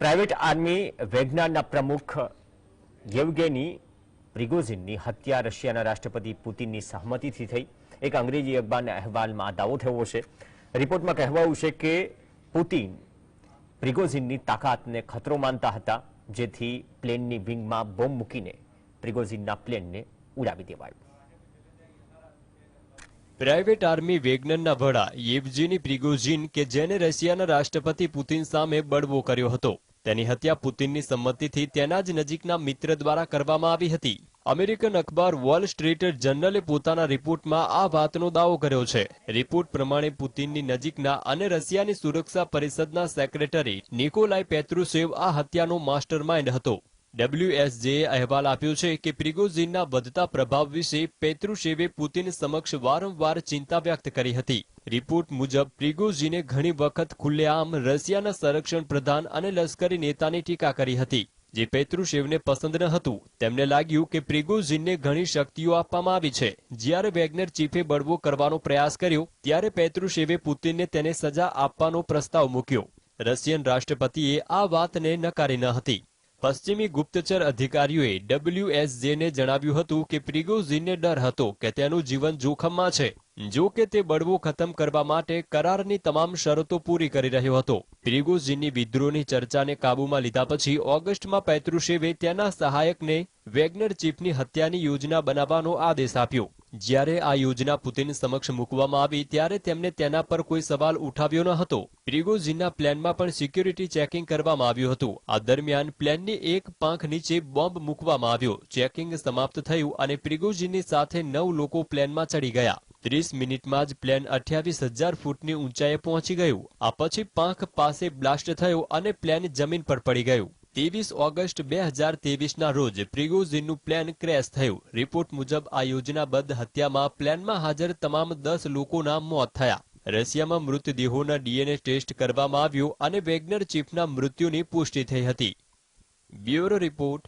Private army વેગનારના પ્રમુખ Yevgeny પ્રિગોઝિનની હત્યા રશિયાના રાષ્ટ્રપતિ પુતિનની સહમતિથી થઈ. એક અંગ્રેજી અખબારના અહેવાલમાં દાવો થયો છે. રિપોર્ટમાં કહેવાયું છે કે પુતિન પ્રિગોઝિનની તાકાતને ખતરો માનતા હતા, જેથી પ્લેનની વિંગમાં બોમ્બ મૂકીને પ્રિગોઝિનના પ્લેનને ઉડાવી દેવાયું. પ્રાઇવેટ આર્મી વેગનરના વડા યેવજીની પ્રિગોઝિન કે જેને રશિયાના રાષ્ટ્રપતિ પુતિન સામે બળવો કર્યો હતો. તેની હત્યા પુતિનની સંમતિથી તેના જ નજીકના મિત્ર દ્વારા કરવામાં આવી હતી. અમેરિકન અખબાર વોલ સ્ટ્રીટ જર્નલે પોતાના રિપોર્ટમાં આ વાતનો દાવો કર્યો છે. રિપોર્ટ પ્રમાણે પુતિનની નજીકના અને રશિયાની સુરક્ષા પરિષદના સેક્રેટરી નિકોલાય પેત્રુસેવ આ હત્યાનો માસ્ટરમાઇન્ડ હતો. ડબ્લ્યુએસજેએ અહેવાલ આપ્યો છે કે પ્રિગોઝિનના વધતા પ્રભાવ વિશે પેત્રુશેવે પુતિન સમક્ષ વારંવાર ચિંતા વ્યક્ત કરી હતી. રિપોર્ટ મુજબ, પ્રિગોઝિને ઘણી વખત ખુલ્લેઆમ રશિયાના સંરક્ષણ પ્રધાન અને લશ્કરી નેતાની ટીકા કરી હતી. જે પેત્રુશેવને પસંદ ન હતું, તેમને લાગ્યું કે પ્રિગોઝિનને ઘણી શક્તિઓ આપવામાં આવી છે. જ્યારે વેગનર ચીફે બળવો કરવાનો પ્રયાસ કર્યો, ત્યારે પેત્રુશેવે પુતિનને તેને સજા આપવાનો પ્રસ્તાવ મૂક્યો. રશિયન રાષ્ટ્રપતિએ આ વાતને નકારી ન હતી. પશ્ચિમી ગુપ્તચર અધિકારીઓએ ડબ્લ્યુએસજેને જણાવ્યું હતું કે પ્રિગોઝીનને ડર હતો કે તેનું જીવન જોખમમાં છે. જો કે તે બળવો ખતમ કરવા માટે કરારની તમામ શરતો પૂરી કરી રહ્યો હતો. પ્રિગોઝીનની વિદ્રોહની ચર્ચાને કાબૂમાં લીધા પછી ઓગસ્ટમાં પેત્રુશેવે તેના સહાયકને વેગનર ચીફની હત્યાની યોજના બનાવવાનો આદેશ આપ્યો. જ્યારે આ યોજના પુતિન સમક્ષ મૂકવામાં આવી, ત્યારે તેમને તેના પર કોઈ સવાલ ઉઠાવ્યો ન હતો. પ્રિગોઝીનના પ્લેનમાં પણ સિક્યુરિટી ચેકિંગ કરવામાં આવ્યું હતું. આ દરમિયાન પ્લેનની એક પાંખ નીચે બોમ્બ મૂકવામાં આવ્યો. ચેકિંગ સમાપ્ત થયું અને પ્રિગોઝીનની સાથે નવ લોકો પ્લેનમાં ચડી ગયા. ત્રીસ મિનિટમાં જ પ્લેન અઠ્યાવીસ હજાર ફૂટની ઊંચાઈએ પહોંચી ગયું. આ પછી પાંખ પાસે બ્લાસ્ટ થયો અને પ્લેન જમીન પર પડી ગયું. ત્રેવીસ ઓગસ્ટ બે હજાર ત્રેવીસના રોજ પ્રિગોઝીનનું પ્લેન ક્રેશ થયું. રિપોર્ટ મુજબ આ યોજનાબદ્ધ હત્યામાં પ્લેનમાં હાજર તમામ દસ લોકોના મોત થયા. રશિયામાં મૃતદેહોના ડીએનએ ટેસ્ટ કરવામાં આવ્યો અને વેગનર ચીફના મૃત્યુની પુષ્ટિ થઈ હતી. Bureau report